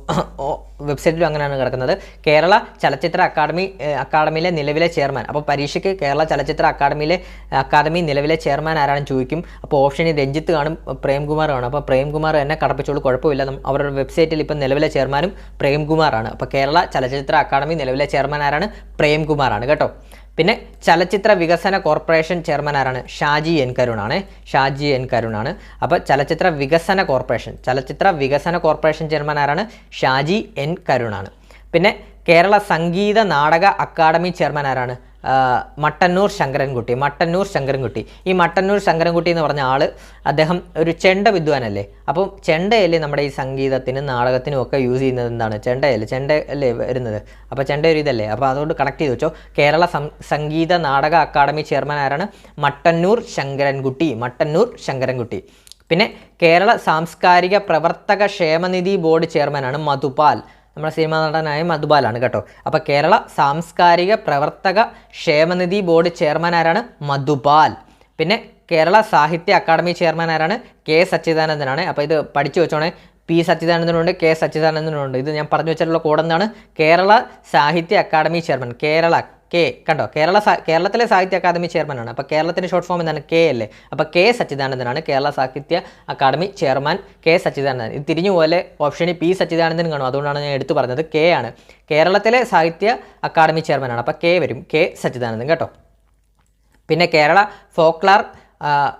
വെബ്സൈറ്റിലും അങ്ങനെയാണ് കിടക്കുന്നത്. കേരള ചലച്ചിത്ര അക്കാദമി അക്കാദമിയിലെ നിലവിലെ ചെയർമാൻ. അപ്പോൾ പരീക്ഷയ്ക്ക് കേരള ചലച്ചിത്ര അക്കാദമിയിലെ അക്കാദമി നിലവിലെ ചെയർമാൻ ആരാണെന്ന് ചോദിക്കും. അപ്പോൾ ഓപ്ഷനിൽ രഞ്ജിത്ത് കാണും പ്രേംകുമാർ കാണും അപ്പോൾ പ്രേംകുമാർ എന്നെ കടപ്പിച്ചോളൂ കുഴപ്പമില്ല. അവരുടെ വെബ്സൈറ്റിൽ ഇപ്പം നിലവിലെ ചെയർമാനും പ്രേംകുമാറാണ്. അപ്പോൾ കേരള ചലച്ചിത്ര അക്കാദമി നിലവിലെ ചെയർമാൻ ആരാണ്? പ്രേംകുമാറാണ് കേട്ടോ. പിന്നെ ചലച്ചിത്ര വികസന കോർപ്പറേഷൻ ചെയർമാൻ ആരാണ്? ഷാജി എൻ കരുണാണ്. ഷാജി എൻ കരുണാണ്. അപ്പോൾ ചലച്ചിത്ര വികസന കോർപ്പറേഷൻ ചലച്ചിത്ര വികസന കോർപ്പറേഷൻ ചെയർമാൻ ആരാണ്? ഷാജി എൻ കരുണാണ്. പിന്നെ കേരള സംഗീത നാടക അക്കാദമി ചെയർമാൻ ആരാണ്? മട്ടന്നൂർ ശങ്കരൻകുട്ടി മട്ടന്നൂർ ശങ്കരൻകുട്ടി. ഈ മട്ടന്നൂർ ശങ്കരൻകുട്ടി എന്ന് പറഞ്ഞ ആൾ അദ്ദേഹം ഒരു ചെണ്ട വിദ്വാനല്ലേ? അപ്പം ചെണ്ടയല്ലേ നമ്മുടെ ഈ സംഗീതത്തിനും നാടകത്തിനും ഒക്കെ യൂസ് ചെയ്യുന്നത് എന്താണ്? ചെണ്ടയല്ലേ? ചെണ്ട അല്ലേ വരുന്നത്? അപ്പോൾ ചെണ്ട ഒരു ഇതല്ലേ? അപ്പോൾ അതുകൊണ്ട് കണക്ട് ചെയ്ത് വെച്ചോ. കേരള സംഗീത നാടക അക്കാദമി ചെയർമാൻ ആരാണ്? മട്ടന്നൂർ ശങ്കരൻകുട്ടി മട്ടന്നൂർ ശങ്കരൻകുട്ടി. പിന്നെ കേരള സാംസ്കാരിക പ്രവർത്തക ക്ഷേമനിധി ബോർഡ് ചെയർമാനാണ് മധുപാൽ. നമ്മുടെ സിനിമാ നടനായ മധുബാലാണ് കേട്ടോ. അപ്പോൾ കേരള സാംസ്കാരിക പ്രവർത്തക ക്ഷേമനിധി ബോർഡ് ചെയർമാൻ ആരാണ്? മധുബാൽ പിന്നെ കേരള സാഹിത്യ അക്കാദമി ചെയർമാൻ ആരാണ്? കെ സച്ചിദാനന്ദനാണ്. അപ്പോൾ ഇത് പഠിച്ചു വെച്ചോണേ. P സച്ചിദാനന്ദനുണ്ട് K സച്ചിദാനന്ദനുണ്ട്. ഇത് ഞാൻ പറഞ്ഞു വെച്ചിട്ടുള്ള കോഡ് എന്താണ്? കേരള സാഹിത്യ അക്കാദമി ചെയർമാൻ. കേരള കെ കണ്ടോ? കേരള കേരളത്തിലെ സാഹിത്യ അക്കാദമി ചെയർമാനാണ്. അപ്പോൾ കേരളത്തിന്റെ ഷോർട്ട് ഫോം എന്താണ്? കെ അല്ലേ? അപ്പോൾ കെ സച്ചിദാനന്ദനാണ് കേരള സാഹിത്യ അക്കാദമി ചെയർമാൻ. കെ സച്ചിദാനന്ദൻ. ഇത് തിരിഞ്ഞു പോലെ ഓപ്ഷനിൽ പി സച്ചിദാനന്ദൻ കാണും. അതുകൊണ്ടാണ് ഞാൻ എടുത്തു പറഞ്ഞത് കെ ആണ്. കേരളത്തിലെ സാഹിത്യ അക്കാദമി ചെയർമാനാണ്. അപ്പോൾ കെ വരും. കെ സച്ചിദാനന്ദൻ കേട്ടോ. പിന്നെ കേരള ഫോക്ലാർ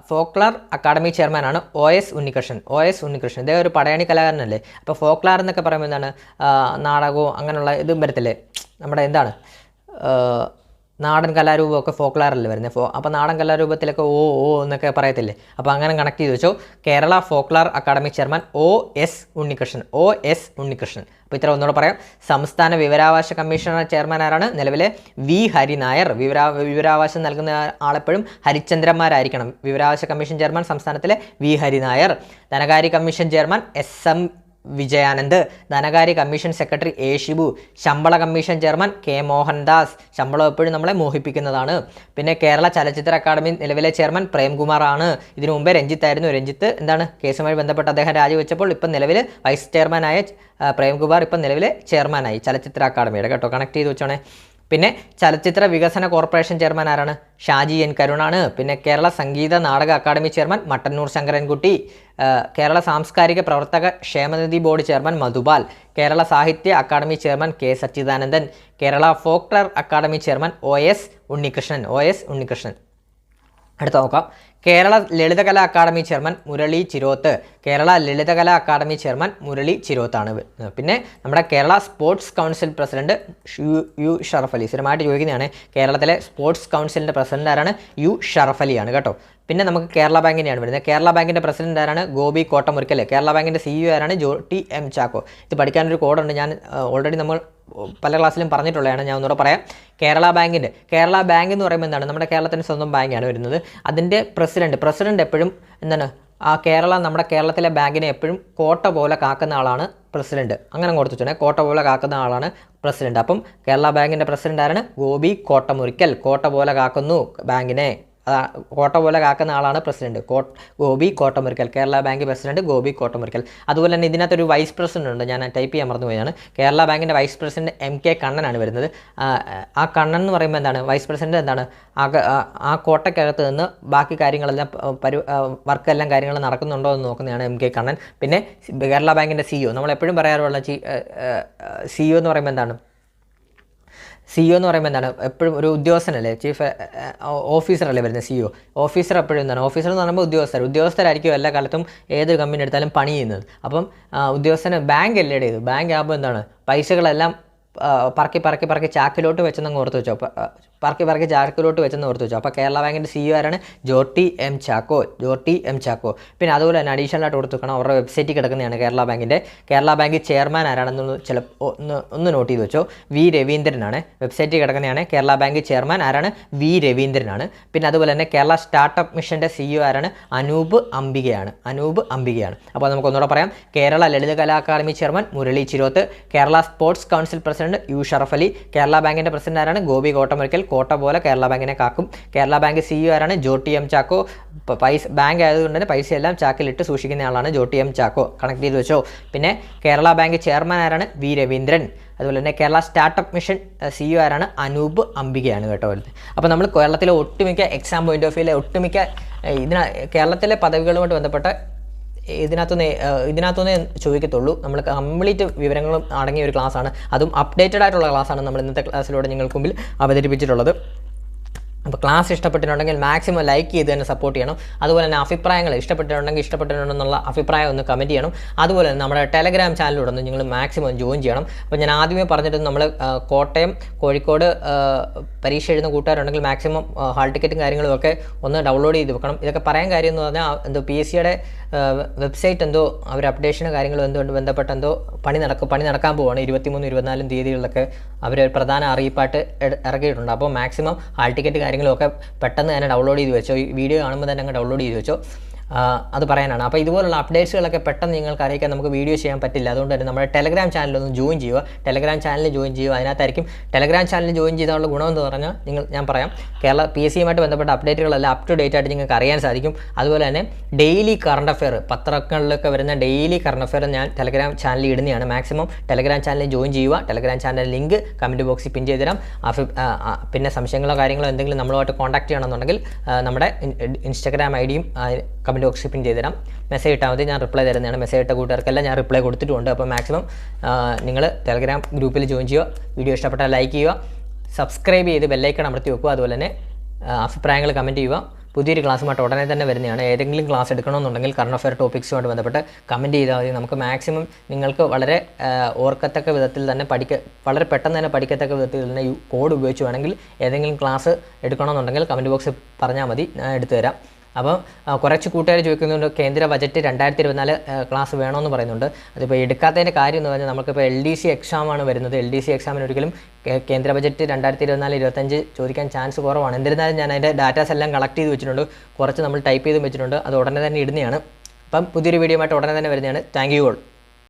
ഫോക്ലാർ അക്കാദമി ചെയർമാനാണ് O S Unnikrishnan. O S Unnikrishnan. ഇദ്ദേഹം ഒരു പടയണി കലാകാരനല്ലേ? അപ്പോൾ ഫോക്ലാർ എന്നൊക്കെ പറയുമ്പോൾ എന്താണ്? നാടകവും അങ്ങനെയുള്ള ഇതും വരത്തില്ലേ? നമ്മുടെ എന്താണ്? നാടൻ കലാരൂപമൊക്കെ ഫോക്ലാറല്ലേ വരുന്നത് ഫോ അപ്പോൾ നാടൻ കലാരൂപത്തിലൊക്കെ ഓ ഓ എന്നൊക്കെ പറയത്തില്ലേ? അപ്പോൾ അങ്ങനെ കണക്ട് ചെയ്ത് വെച്ചോ. Kerala folklore academy chairman O S Unnikrishnan. O S Unnikrishnan. അപ്പോൾ ഇത്ര ഒന്നുകൂടെ പറയാം. സംസ്ഥാന വിവരാവകാശ കമ്മീഷണർ ചെയർമാൻ ആരാണ്? നിലവിലെ വി ഹരി നായർ വിവരാ വിവരാവകാശം നൽകുന്ന ആളെപ്പോഴും ഹരിചന്ദ്രന്മാരായിരിക്കണം. വിവരാവകാശ കമ്മീഷൻ ചെയർമാൻ സംസ്ഥാനത്തിലെ വി ഹരി നായർ ധനകാര്യ commission chairman S M Vijayanand ധനകാര്യ കമ്മീഷൻ സെക്രട്ടറി എ ഷിബു ശമ്പള കമ്മീഷൻ ചെയർമാൻ കെ മോഹൻദാസ്. ശമ്പളം എപ്പോഴും നമ്മളെ മോഹിപ്പിക്കുന്നതാണ്. പിന്നെ കേരള ചലച്ചിത്ര അക്കാദമി നിലവിലെ ചെയർമാൻ പ്രേംകുമാർ ആണ്. ഇതിനു മുമ്പേ രഞ്ജിത്ത് ആയിരുന്നു. രഞ്ജിത്ത് എന്താണ് കേസുമായി ബന്ധപ്പെട്ട് അദ്ദേഹം രാജിവെച്ചപ്പോൾ ഇപ്പം നിലവിൽ വൈസ് ചെയർമാനായ പ്രേംകുമാർ ഇപ്പം നിലവിലെ ചെയർമാനായി ചലച്ചിത്ര അക്കാദമിയുടെ. കേട്ടോ കണക്ട് ചെയ്ത് വെച്ചോണേ. പിന്നെ ചലച്ചിത്ര വികസന കോർപ്പറേഷൻ ചെയർമാൻ ആരാണ്? ഷാജി എൻ കരുണാണ്. പിന്നെ കേരള സംഗീത നാടക അക്കാദമി ചെയർമാൻ മട്ടന്നൂർ ശങ്കരൻകുട്ടി. കേരള സാംസ്കാരിക പ്രവർത്തക ക്ഷേമനിധി ബോർഡ് ചെയർമാൻ മധുപാൽ കേരള സാഹിത്യ academy chairman K Sachidanandan. Kerala folklore academy chairman O S Unnikrishnan. O S Unnikrishnan. അടുത്ത നോക്കാം. Kerala Lalithakala academy chairman Murali Chirothu. Kerala Lalithakala academy chairman Murali ചിരോത്താണ്. പിന്നെ നമ്മുടെ Kerala sports council president U U Sharaf Ali സ്ഥിരമായിട്ട് ചോദിക്കുന്നതാണ് കേരളത്തിലെ sports കൗൺസിലിന്റെ president ആരാണ്? U Sharaf അലിയാണ് കേട്ടോ. പിന്നെ നമുക്ക് കേരള ബാങ്കിനെയാണ് വരുന്നത് കേരള ബാങ്കിന്റെ പ്രസിഡന്റ് ആരാണ്? ഗോപി കോട്ടമുറിക്കൽ കേരള ബാങ്കിന്റെ സിഇഒ ആരാണ്? Jo T M Chacko. ഇത് പഠിക്കാനൊരു കോഡുണ്ട്. ഞാൻ ഓൾറെഡി നമ്മൾ പല ക്ലാസ്സിലും പറഞ്ഞിട്ടുള്ളതാണ്. ഞാൻ ഒന്നുകൂടെ പറയാം. കേരള ബാങ്കിന്റെ കേരള ബാങ്ക് എന്ന് പറയുമ്പോൾ എന്താണ്? നമ്മുടെ കേരളത്തിന്റെ സ്വന്തം ബാങ്കാണ് വരുന്നത്. അതിന്റെ പ്രസിഡന്റ് പ്രസിഡന്റ് എപ്പോഴും എന്താണ്? ആ കേരള നമ്മുടെ കേരളത്തിലെ ബാങ്കിനെ എപ്പോഴും കോട്ട പോലെ കാക്കുന്ന ആളാണ് പ്രസിഡന്റ്. അങ്ങനെ കൊടുത്തു വെച്ചാൽ കോട്ട പോലെ കാക്കുന്ന ആളാണ് പ്രസിഡന്റ്. അപ്പം കേരള ബാങ്കിന്റെ പ്രസിഡന്റ് ആരാണ്? ഗോപി കോട്ടമുറിക്കൽ കോട്ട പോലെ കാക്കുന്നു ബാങ്കിനെ. കോട്ട പോലെ കാക്കുന്ന ആളാണ് president. Gopi Kottamurickal Kerala bank president Gopi Kottamurickal അതുപോലെ തന്നെ ഇതിനകത്തൊരു വൈസ് പ്രസിഡന്റ് ഉണ്ട്. ഞാൻ ടൈപ്പ് ചെയ്യാൻ മറന്നുപോയാണ് കേരള ബാങ്കിന്റെ വൈസ് പ്രസിഡന്റ് എം കെ കണ്ണനാണ് വരുന്നത്. ആ, കണ്ണൻ എന്ന് പറയുമ്പോൾ എന്താണ്? വൈസ് പ്രസിഡന്റ് എന്താണ്? ആ- കോട്ടയ്ക്കകത്ത് നിന്ന് ബാക്കി കാര്യങ്ങളെല്ലാം പരു വർക്കെല്ലാം കാര്യങ്ങൾ നടക്കുന്നുണ്ടോ എന്ന് നോക്കുന്നതാണ് എം കെ കണ്ണൻ. പിന്നെ കേരള ബാങ്കിന്റെ സിഇഒ നമ്മൾ എപ്പോഴും പറയാറുള്ള സിഇഒ എന്ന് പറയുമ്പോൾ എന്താണ്? സിഇഒ എന്ന് പറയുമ്പോൾ എന്താണ്? എപ്പോഴും ഒരു ഉദ്യോഗസ്ഥനല്ലേ? ചീഫ് ഓഫീസറല്ലേ വരുന്നത് സിഇഒ ഓഫീസർ എപ്പോഴും എന്താണ്? ഓഫീസർ എന്ന് പറയുമ്പോൾ ഉദ്യോഗസ്ഥർ. ഉദ്യോഗസ്ഥരായിരിക്കും എല്ലാ കാലത്തും ഏതൊരു കമ്പനി എടുത്താലും പണി ചെയ്യുന്നത്. അപ്പം ഉദ്യോഗസ്ഥന് ബാങ്ക് അല്ലേ ചെയ്തു ബാങ്ക് ആകുമ്പോൾ എന്താണ്? പൈസകളെല്ലാം പറക്കി പറക്കി പറക്കി ചാക്കിലോട്ട് വെച്ചെന്നങ്ങ് ഓർത്ത് വെച്ചോ. പറക്കി പറക്കി ചാക്കിലോട്ട് വെച്ചെന്ന് ഓർത്ത് വെച്ചു. അപ്പോൾ കേരള ബാങ്കിന്റെ സിഇഒ ഇ ആരാണ്? ജോർട്ടി എം ചാക്കോ. ജോർട്ടി എം ചാക്കോ. പിന്നെ അതുപോലെ തന്നെ അഡീഷണൽ ആയിട്ട് കൊടുത്തു വെക്കണം അവരുടെ വെബ്സൈറ്റിൽ കിടക്കുന്നതാണ് കേരള ബാങ്കിന്റെ കേരള ബാങ്ക് ചെയർമാൻ ആരാണെന്ന് ചില ഒന്ന് ഒന്ന് നോട്ട് ചെയ്ത് വെച്ചോ. വി രവീന്ദ്രനാണ്. വെബ്സൈറ്റിൽ കിടക്കുന്നതാണ് കേരള ബാങ്ക് ചെയർമാൻ ആരാണ്? വി രവീന്ദ്രനാണ്. പിന്നെ അതുപോലെ തന്നെ കേരള സ്റ്റാർട്ടപ്പ് മിഷന്റെ സിഇഒ ആരാണ്? അനൂപ് അംബികയാണ്. അനൂപ് അംബികയാണ്. അപ്പോൾ നമുക്ക് ഒന്നുകൂടെ പറയാം. Kerala Lalitha Kala Akademi chairman Murali Chiroth. Kerala sports council president U Sharaf Ali. Kerala ബാങ്കിന്റെ പ്രസിഡന്റ് ആരാണ്? ഗോപി കോട്ടമൊരിക്കൽ. കോട്ട പോലെ കേരള ബാങ്കിനെ കാക്കും. കേരള ബാങ്ക് സിഇഒ ആരാണ്? ജോട്ടി എം ചാക്കോ. പൈസ ബാങ്ക് ആയതുകൊണ്ട് തന്നെ പൈസയെല്ലാം ചാക്കിലിട്ട് സൂക്ഷിക്കുന്ന ആളാണ് ജോട്ടി എം ചാക്കോ. കണക്ട് ചെയ്ത് വെച്ചോ. പിന്നെ കേരള ബാങ്ക് ചെയർമാൻ ആരാണ്? വി രവീന്ദ്രൻ. അതുപോലെ തന്നെ കേരള സ്റ്റാർട്ടപ്പ് മിഷൻ സിഇഒ ആരാണ്? അനൂപ് അംബികയാണ് കേട്ടോ അപ്പോൾ നമ്മൾ കേരളത്തിലെ ഒട്ടുമിക്ക എക്സാം പോയിന്റ് ഓഫ് വ്യൂയിലെ ഒട്ടുമിക്ക ഇതിന കേരളത്തിലെ പദവികളുമായിട്ട് ബന്ധപ്പെട്ട ഇതിനകത്തുനിന്ന് ഇതിനകത്തുനിന്നേ ചോദിക്കത്തുള്ളൂ. നമ്മൾ കംപ്ലീറ്റ് വിവരങ്ങളും അടങ്ങിയ ഒരു ക്ലാസ്സാണ്. അതും അപ്ഡേറ്റഡ് ആയിട്ടുള്ള ക്ലാസ്സാണ് നമ്മൾ ഇന്നത്തെ ക്ലാസ്സിലൂടെ നിങ്ങൾക്ക് മുമ്പിൽ അവതരിപ്പിച്ചിട്ടുള്ളത്. അപ്പോൾ ക്ലാസ് ഇഷ്ടപ്പെട്ടിട്ടുണ്ടെങ്കിൽ മാക്സിമം ലൈക്ക് ചെയ്ത് തന്നെ സപ്പോർട്ട് ചെയ്യണം. അതുപോലെ തന്നെ അഭിപ്രായങ്ങൾ ഇഷ്ടപ്പെട്ടിട്ടുണ്ടെങ്കിൽ ഇഷ്ടപ്പെട്ടിട്ടുണ്ടെന്നുള്ള അഭിപ്രായം ഒന്ന് കമന്റ് ചെയ്യണം. അതുപോലെ തന്നെ നമ്മുടെ ടെലഗ്രാം ചാനലിലൂടെ ഒന്ന് നിങ്ങൾ മാക്സിമം ജോയിൻ ചെയ്യണം. അപ്പോൾ ഞാൻ ആദ്യമേ പറഞ്ഞിട്ട് നമ്മൾ കോട്ടയം കോഴിക്കോട് പരീക്ഷ എഴുതുന്ന കൂട്ടുകാരുണ്ടെങ്കിൽ മാക്സിമം ഹാൾ ടിക്കറ്റും കാര്യങ്ങളും ഒക്കെ ഒന്ന് ഡൗൺലോഡ് ചെയ്ത് വെക്കണം. ഇതൊക്കെ പറയാൻ കാര്യം എന്ന് പറഞ്ഞാൽ എന്തോ പി എസ് സിയുടെ വെബ്സൈറ്റ് എന്തോ അവർ അപ്ഡേഷൻ കാര്യങ്ങളും എന്തുകൊണ്ട് ബന്ധപ്പെട്ട് എന്തോ പണി നടക്കും പണി നടക്കാൻ പോവാണ്. ഇരുപത്തിമൂന്ന് ഇരുപത്തിനാലും തീയതികളിലൊക്കെ അവർ പ്രധാന അറിയിപ്പായിട്ട് ഇറക്കിയിട്ടുണ്ട്. അപ്പോൾ മാക്സിമം ഹാൾ ടിക്കറ്റ് കാര്യങ്ങളും ഒക്കെ പെട്ടെന്ന് തന്നെ ഡൗൺലോഡ് ചെയ്ത് വെച്ചോ. വീഡിയോ കാണുമ്പോൾ തന്നെ അങ്ങ് ഡൗൺലോഡ് ചെയ്ത് വെച്ചോ. അത് പറയാനാണ്. അപ്പോൾ ഇതുപോലുള്ള അപ്ഡേറ്റ്സുകളൊക്കെ പെട്ടെന്ന് നിങ്ങൾക്ക് അറിയിക്കാൻ നമുക്ക് വീഡിയോ ചെയ്യാൻ പറ്റില്ല. അതുകൊണ്ട് തന്നെ നമ്മുടെ ടെലഗ്രാം ചാനലൊന്ന് ജോയിൻ ചെയ്യുക. ടെലഗ്രാം ചാനലിൽ ജോയിൻ ചെയ്യുക. അതിനകത്തായിരിക്കും ടെലഗ്രാം ചാനലിൽ ജോയിൻ ചെയ്താലുള്ള ഗുണമെന്ന് പറഞ്ഞാൽ നിങ്ങൾ ഞാൻ പറയാം കേരള പി എസ് സിയുമായിട്ട് ബന്ധപ്പെട്ട അപ്ഡേറ്റുകളെല്ലാം അപ് ടു ഡേറ്റ് ആയിട്ട് നിങ്ങൾക്ക് അറിയാൻ സാധിക്കും. അതുപോലെ തന്നെ ഡെയിലി കറണ്ട് അഫെയർ പത്രങ്ങളിലൊക്കെ വരുന്ന ഡെയിലി കറണ്ട് അഫെയർ ഞാൻ ടെലഗ്രാം ചാനലിൽ ഇടുന്നതാണ് മാക്സിമം ടെലഗ്രാം ചാനലിൽ ജോയിൻ ചെയ്യുക. ടെലഗ്രാം ചാനൽ ലിങ്ക് കമന്റ് ബോക്സിൽ പിൻ ചെയ്ത് തരാം. അഫി ആ, ആ, പിന്നെ സംശയങ്ങളോ കാര്യങ്ങളോ എന്തെങ്കിലും നമ്മളുമായിട്ട് കോൺടാക്ട് ചെയ്യണമെന്നുണ്ടെങ്കിൽ നമ്മുടെ ഇൻസ്റ്റാഗ്രാം ഐ ഡിയും കമന്റ് ബോക്സിൽ പിൻ ചെയ്ത് തരാം മെസ്സേജ് ഇട്ടാൽ മതി. ഞാൻ റിപ്ലൈ തരുന്നതാണ്. മെസ്സേജ് ഇട്ട കൂട്ടുകാർക്കെല്ലാം ഞാൻ റിപ്ലൈ കൊടുത്തിട്ടുണ്ട്. അപ്പോൾ മാക്സിമം നിങ്ങൾ ടെലഗ്രാം ഗ്രൂപ്പിൽ ജോയിൻ ചെയ്യുക. വീഡിയോ ഇഷ്ടപ്പെട്ടാൽ ലൈക്ക് ചെയ്യുക. സബ്സ്ക്രൈബ് ചെയ്ത് ബെല്ലൈക്കൺ അമർത്തി വെക്കുക. അതുപോലെ തന്നെ അഭിപ്രായങ്ങൾ കമന്റ് ചെയ്യുക. പുതിയൊരു ക്ലാസ്സുമായിട്ട് ഉടനെ തന്നെ വരുന്നതാണ്. ഏതെങ്കിലും ക്ലാസ് എടുക്കണമെന്നുണ്ടെങ്കിൽ കറണ്ട് അഫെയർ ടോപ്പിക്സുമായിട്ട് ബന്ധപ്പെട്ട് കമന്റ് ചെയ്താൽ മതി. നമുക്ക് മാക്സിമം നിങ്ങൾക്ക് വളരെ ഓർക്കത്തക്ക വിധത്തിൽ തന്നെ പഠിക്ക വളരെ പെട്ടെന്ന് തന്നെ പഠിക്കത്തക്ക വിധത്തിൽ തന്നെ കോഡ് ഉപയോഗിച്ച് വേണമെങ്കിൽ ഏതെങ്കിലും ക്ലാസ് എടുക്കണമെന്നുണ്ടെങ്കിൽ കമന്റ് ബോക്സിൽ പറഞ്ഞാൽ മതി. ഞാൻ എടുത്തു തരാം. അപ്പം കുറച്ച് കൂട്ടുകാർ ചോദിക്കുന്നുണ്ട് കേന്ദ്ര ബജറ്റ് രണ്ടായിരത്തി ഇരുപത്തിനാല് ക്ലാസ് വേണമെന്ന് പറയുന്നുണ്ട്. അതിപ്പോൾ എടുക്കാത്തതിന്റെ കാര്യം എന്ന് പറഞ്ഞാൽ നമുക്കിപ്പോൾ എൽ ഡി സി എക്സാമാണ് വരുന്നത്. എൽ ഡി സി എക്സാമിന് ഒരിക്കലും കേന്ദ്ര ബജറ്റ് രണ്ടായിരത്തി ഇരുപത്തിനാല് ഇരുപത്തഞ്ച് ചോദിക്കാൻ ചാൻസ് കുറവാണ്. എന്നിരുന്നാലും ഞാൻ അതിന്റെ ഡാറ്റാസ് എല്ലാം കളക്ട് ചെയ്ത് വെച്ചിട്ടുണ്ട്. കുറച്ച് നമ്മൾ ടൈപ്പ് ചെയ്ത് വെച്ചിട്ടുണ്ട്. അത് ഉടനെ തന്നെ ഇടുന്നതാണ് അപ്പം പുതിയൊരു വീഡിയോ ആയിട്ട് ഉടനെ തന്നെ വരുന്നതാണ്. Thank you all